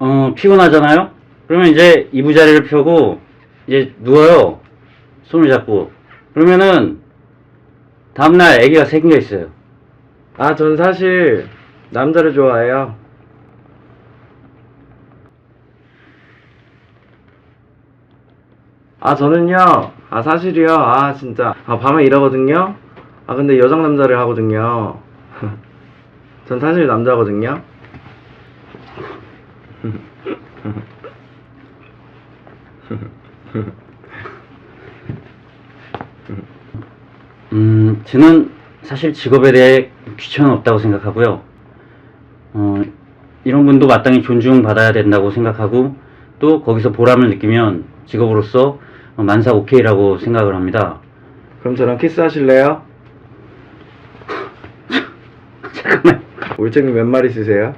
어, 피곤하잖아요? 그러면 이제 이부자리를 펴고, 이제 누워요. 손을 잡고. 그러면은, 다음날 아기가 생겨 있어요. 아, 전 사실 남자를 좋아해요. 아, 저는요. 아, 사실이요. 아, 진짜. 아, 밤에 일하거든요. 아, 근데 여장 남자를 하거든요. 전 사실 남자거든요. 음, 저는 사실 직업에 대해 귀천은 없다고 생각하고요. 어, 이런 분도 마땅히 존중받아야 된다고 생각하고, 또 거기서 보람을 느끼면 직업으로서 어, 만사 오케이라고 생각을 합니다. 그럼 저랑 키스하실래요? 잠깐만. 올챙이 몇 마리 쓰세요?